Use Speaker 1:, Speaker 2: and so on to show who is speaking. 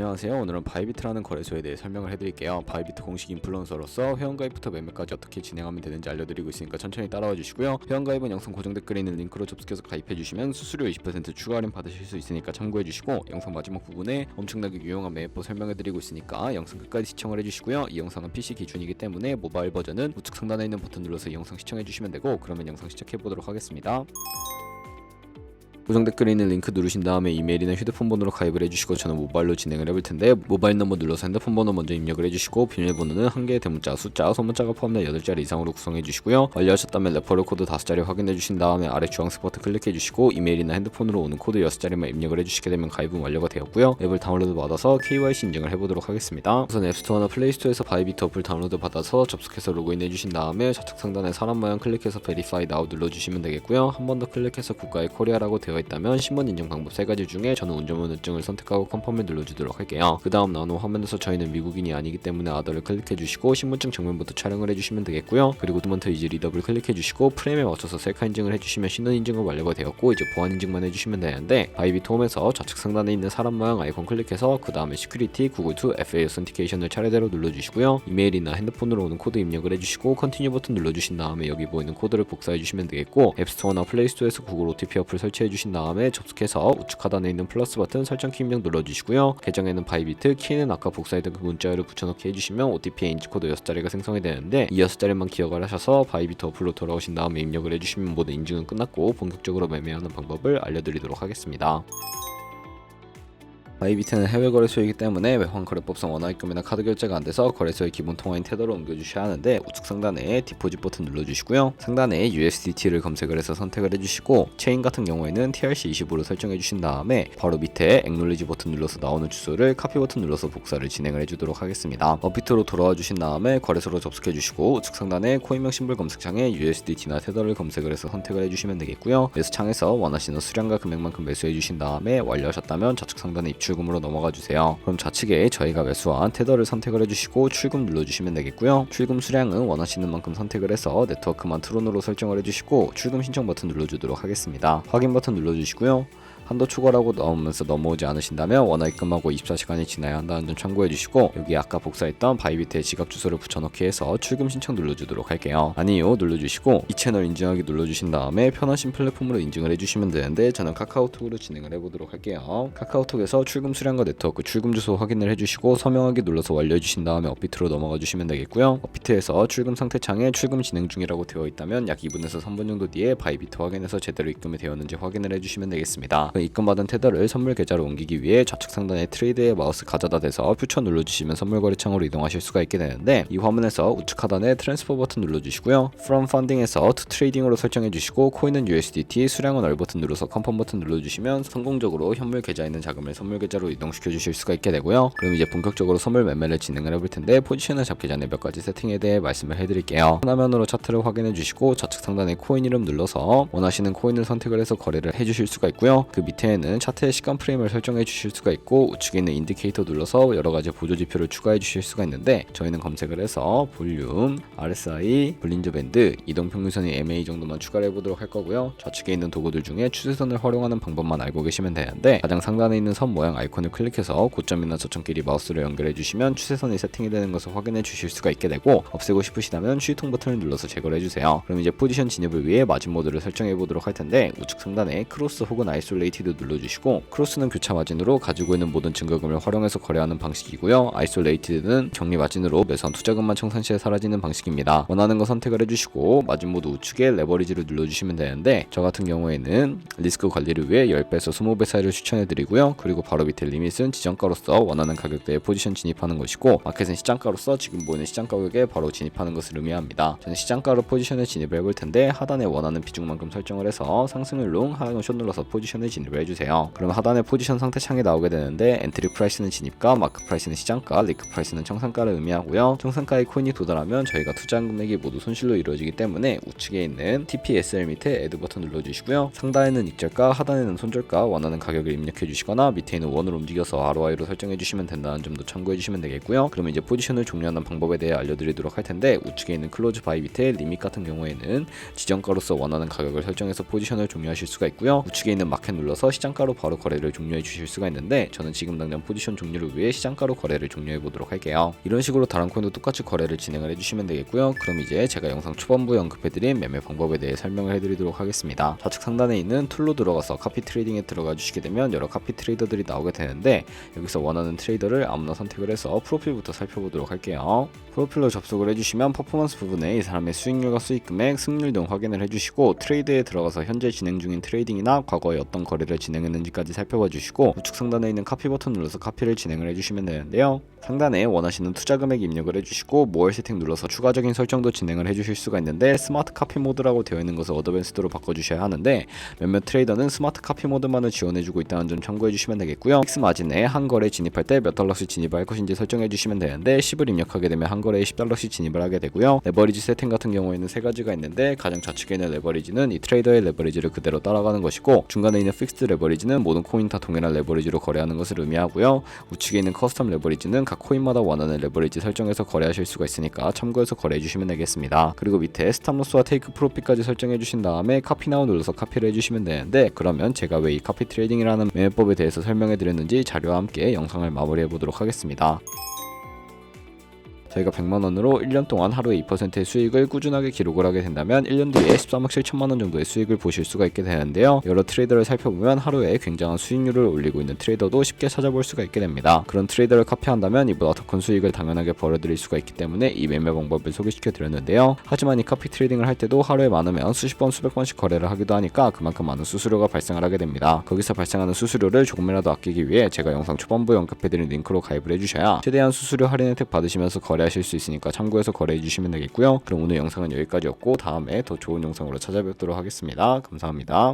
Speaker 1: 안녕하세요. 오늘은 바이비트라는 거래소에 대해 설명을 해드릴게요. 바이비트 공식 인플루언서로서 회원가입부터 매매까지 어떻게 진행하면 되는지 알려드리고 있으니까 천천히 따라와 주시고요. 회원가입은 영상 고정 댓글에 있는 링크로 접속해서 가입해 주시면 수수료 20% 추가 할인 받으실 수 있으니까 참고해 주시고 영상 마지막 부분에 엄청나게 유용한 매매법 설명해 드리고 있으니까 영상 끝까지 시청을 해 주시고요. 이 영상은 PC 기준이기 때문에 모바일 버전은 우측 상단에 있는 버튼 눌러서 이 영상 시청해 주시면 되고 그러면 영상 시작해 보도록 하겠습니다. 고정 댓글에 있는 링크 누르신 다음에 이메일이나 휴대폰 번호로 가입을 해주시고 저는 모바일로 진행을 해볼 텐데 모바일 넘버 눌러서 핸드폰 번호 먼저 입력을 해주시고 비밀번호는 한 개의 대문자, 숫자, 소문자가 포함된 8자리 이상으로 구성해 주시고요. 완료하셨다면 레퍼럴 코드 5자리 확인해 주신 다음에 아래 주황색 버튼 클릭해 주시고 이메일이나 핸드폰으로 오는 코드 6자리만 입력을 해주시게 되면 가입은 완료가 되었고요. 앱을 다운로드 받아서 KYC 인증을 해보도록 하겠습니다. 우선 앱스토어나 플레이스토어에서 바이비트 어플 다운로드 받아서 접속해서 로그인 해주신 다음에 좌측 상단에 사람 모양 클릭해서 베리파이 나우 눌러주시면 되겠고요. 한 번 더 클릭해서 국가의 코리아라고 되어 있다면 신분 인증 방법 세 가지 중에 저는 운전면허증을 선택하고 컨펌을 눌러주도록 할게요. 그 다음 나오는 화면에서 저희는 미국인이 아니기 때문에 아더를 클릭해 주시고 신분증 정면부터 촬영을 해주시면 되겠고요. 그리고 두번터 이제 리더블 클릭해 주시고 프레임에 맞춰서 셀카 인증을 해주시면 신원 인증은 완료가 되었고 이제 보안 인증만 해주시면 되는데 바이비트 홈에서 좌측 상단에 있는 사람 모양 아이콘 클릭해서 그 다음에 시큐리티 구글2 FA 오센티케이션을 차례대로 눌러주시고요. 이메일이나 핸드폰으로 오는 코드 입력을 해주시고 컨티뉴 버튼 눌러주신 다음에 여기 보이는 코드를 복사해 주시면 되겠고 앱스토어나 플레이스토어에서 구글 OTP 어플 설치해 주신 다음에 접속해서 우측 하단에 있는 플러스 버튼 설정 키 입력 눌러주시고요. 계정에는 바이비트, 키는 아까 복사했던 그 문자열을 붙여넣기 해주시면 OTP의 인지 코드 6자리가 생성이 되는데 이 6자리만 기억을 하셔서 바이비트 어플로 돌아오신 다음에 입력을 해주시면 모든 인증은 끝났고 본격적으로 매매하는 방법을 알려드리도록 하겠습니다. 바이비트는 해외 거래소이기 때문에 외환 거래법상 원화입금이나 카드 결제가 안 돼서 거래소의 기본 통화인 테더로 옮겨주셔야 하는데 우측 상단에 디포짓 버튼 눌러주시고요. 상단에 USDT를 검색을 해서 선택을 해주시고 체인 같은 경우에는 TRC20으로 설정해 주신 다음에 바로 밑에 액놀리지 버튼 눌러서 나오는 주소를 카피 버튼 눌러서 복사를 진행을 해주도록 하겠습니다. 업비트로 돌아와 주신 다음에 거래소로 접속해 주시고 우측 상단에 코인명 심볼 검색창에 USDT나 테더를 검색을 해서 선택을 해주시면 되겠고요. 매수 창에서 원하시는 수량과 금액만큼 매수해 주신 다음에 완료하셨다면 좌측 상단에 입출 출금으로 넘어가 주세요. 그럼 좌측에 저희가 매수한 테더를 선택을 해주시고 출금 눌러주시면 되겠고요. 출금 수량은 원하시는 만큼 선택을 해서 네트워크만 트론으로 설정을 해주시고 출금 신청 버튼 눌러주도록 하겠습니다. 확인 버튼 눌러주시고요. 한도 초과라고 나오면서 넘어오지 않으신다면 원화 입금하고 24시간이 지나야 한다는 점 참고해 주시고 여기 아까 복사했던 바이비트의 지갑 주소를 붙여넣기 해서 출금 신청 눌러주도록 할게요. 아니요 눌러주시고 이 채널 인증하기 눌러주신 다음에 편하신 플랫폼으로 인증을 해주시면 되는데 저는 카카오톡으로 진행을 해보도록 할게요. 카카오톡에서 출금 수량과 네트워크 출금 주소 확인을 해주시고 서명하기 눌러서 완료해 주신 다음에 업비트로 넘어가 주시면 되겠고요. 업비트에서 출금 상태 창에 출금 진행 중이라고 되어 있다면 약 2분에서 3분 정도 뒤에 바이비트 확인해서 제대로 입금이 되었는지 확인을 해주시면 되겠습니다. 입금받은 테더를 선물 계좌로 옮기기 위해 좌측 상단에 트레이드에 마우스 가져다 대서 퓨처 눌러주시면 선물 거래 창으로 이동하실 수가 있게 되는데 이 화면에서 우측 하단에 트랜스퍼 버튼 눌러주시고요. From Funding에서 To Trading으로 설정해 주시고 코인은 USDT, 수량은 얼 버튼 눌러서 컨펌 버튼 눌러주시면 성공적으로 현물 계좌에 있는 자금을 선물 계좌로 이동시켜 주실 수가 있게 되고요. 그럼 이제 본격적으로 선물 매매를 진행을 해볼 텐데 포지션을 잡기 전에 몇 가지 세팅에 대해 말씀을 해드릴게요. 화면으로 차트를 확인해 주시고 좌측 상단에 코인 이름 눌러서 원하시는 코인을 선택을 해서 거래를 해주실 수가 있고요. 그 밑에는 차트의 시간 프레임을 설정해 주실 수가 있고 우측에 있는 인디케이터 눌러서 여러 가지 보조 지표를 추가해 주실 수가 있는데 저희는 검색을 해서 볼륨, RSI, 볼린저 밴드, 이동 평균선이 MA 정도만 추가를 해 보도록 할 거고요. 좌측에 있는 도구들 중에 추세선을 활용하는 방법만 알고 계시면 되는데 가장 상단에 있는 선 모양 아이콘을 클릭해서 고점이나 저점끼리 마우스를 연결해 주시면 추세선이 세팅이 되는 것을 확인해 주실 수가 있게 되고 없애고 싶으시다면 휴통 버튼을 눌러서 제거를 해주세요. 그럼 이제 포지션 진입을 위해 마진 모드를 설정해 보도록 할 텐데 우측 상단에 크로스 혹은 아이솔레이 티드 눌러주시고 크로스는 교차 마진으로 가지고 있는 모든 증거금을 활용해서 거래하는 방식이고요. 아이솔레이티드는 정리 마진으로 매수한 투자금만 청산 시에 사라지는 방식입니다. 원하는 거 선택을 해주시고 마진 모드 우측에 레버리지를 눌러주시면 되는데 저 같은 경우에는 리스크 관리를 위해 10배에서 20배 사이를 추천해드리고요. 그리고 바로 밑에 리밋은 지정가로서 원하는 가격대에 포지션 진입하는 것이고 마켓은 시장가로서 지금 보이는 시장 가격에 바로 진입하는 것을 의미합니다. 저는 시장가로 포지션에 진입을 해볼 텐데 하단에 원하는 비중만큼 설정을 해서 상승을 롱, 숏 눌러서 포지션에 진입 을 해주세요. 그럼 하단에 포지션 상태 창이 나오게 되는데 엔트리 프라이스는 진입가, 마크 프라이스는 시장가, 리크 프라이스는 청산가를 의미하고요. 청산가의 코인이 도달하면 저희가 투자한 금액이 모두 손실로 이루어지기 때문에 우측에 있는 TPSL 밑에 애드 버튼 눌러주시고요. 상단에는 익절가, 하단에는 손절가, 원하는 가격을 입력해 주시거나 밑에 있는 원으로 움직여서 ROI로 설정해 주시면 된다는 점도 참고해 주시면 되겠고요. 그러면 이제 포지션을 종료하는 방법에 대해 알려드리도록 할 텐데 우측에 있는 클로즈 바이 밑에 리밋 같은 경우에는 지정가로서 원하는 가격을 설정해서 포지션을 종료하실 수가 있고요. 우측에 있는 마켓 눌러 눌러서 시장가로 바로 거래를 종료해 주실 수가 있는데 저는 지금 당장 포지션 종료를 위해 시장가로 거래를 종료해 보도록 할게요. 이런 식으로 다른 코인도 똑같이 거래를 진행을 해주시면 되겠고요. 그럼 이제 제가 영상 초반부에 언급해드린 매매 방법에 대해 설명을 해드리도록 하겠습니다. 좌측 상단에 있는 툴로 들어가서 카피 트레이딩에 들어가 주시게 되면 여러 카피 트레이더들이 나오게 되는데 여기서 원하는 트레이더를 아무나 선택을 해서 프로필부터 살펴보도록 할게요. 프로필로 접속을 해주시면 퍼포먼스 부분에 이 사람의 수익률과 수익 금액, 승률 등 확인을 해주시고 트레이드에 들어가서 현재 진행 중인 트레이딩이나 과거에 어떤 거래 를 진행했는지까지 살펴봐 주시고 우측 상단에 있는 카피 버튼 눌러서 카피를 진행을 해주시면 되는데요. 상단에 원하시는 투자 금액 입력을 해주시고 모월 세팅 눌러서 추가적인 설정도 진행을 해주실 수가 있는데 스마트 카피 모드라고 되어 있는 것을 어드밴스드로 바꿔주셔야 하는데 몇몇 트레이더는 스마트 카피 모드만을 지원해주고 있다는 점 참고해 주시면 되겠고요. 픽스 마진에 한 거래 진입할 때 몇 달러씩 진입을 할 것인지 설정해 주시면 되는데 10을 입력하게 되면 한 거래에 10달러씩 진입을 하게 되고요. 레버리지 세팅 같은 경우에는 세 가지가 있는데 가장 좌측에 있는 레버리지는 이 트레이더의 레버리지를 그대로 따라가는 것이고 중간에 있는 픽스 드 레버리지는 모든 코인 다 동일한 레버리지로 거래하는 것을 의미하고요. 우측에 있는 커스텀 레버리지는 각 코인마다 원하는 레버리지 설정해서 거래하실 수가 있으니까 참고해서 거래해 주시면 되겠습니다. 그리고 밑에 스탑로스와 테이크 프로핏까지 설정해 주신 다음에 카피 나우 눌러서 카피를 해 주시면 되는데 그러면 제가 왜 이 카피 트레이딩이라는 매매법에 대해서 설명해 드렸는지 자료와 함께 영상을 마무리해 보도록 하겠습니다. 저희가 100만 원으로 1년 동안 하루에 2%의 수익을 꾸준하게 기록을 하게 된다면 1년 뒤에 13억 7천만 원 정도의 수익을 보실 수가 있게 되는데요. 여러 트레이더를 살펴보면 하루에 굉장한 수익률을 올리고 있는 트레이더도 쉽게 찾아볼 수가 있게 됩니다. 그런 트레이더를 카피한다면 이보다 더 큰 수익을 당연하게 벌어들일 수가 있기 때문에 이 매매 방법을 소개시켜 드렸는데요. 하지만 이 카피 트레이딩을 할 때도 하루에 많으면 수십 번 수백 번씩 거래를 하기도 하니까 그만큼 많은 수수료가 발생을 하게 됩니다. 거기서 발생하는 수수료를 조금이라도 아끼기 위해 제가 영상 초반부에 언급해드린 링크로 가입을 해주셔야 최대한 수수료 할인 혜택 받으시면서 거래하실 수 있으니까 참고해서 거래해 주시면 되겠고요. 그럼 오늘 영상은 여기까지였고 다음에 더 좋은 영상으로 찾아뵙도록 하겠습니다. 감사합니다.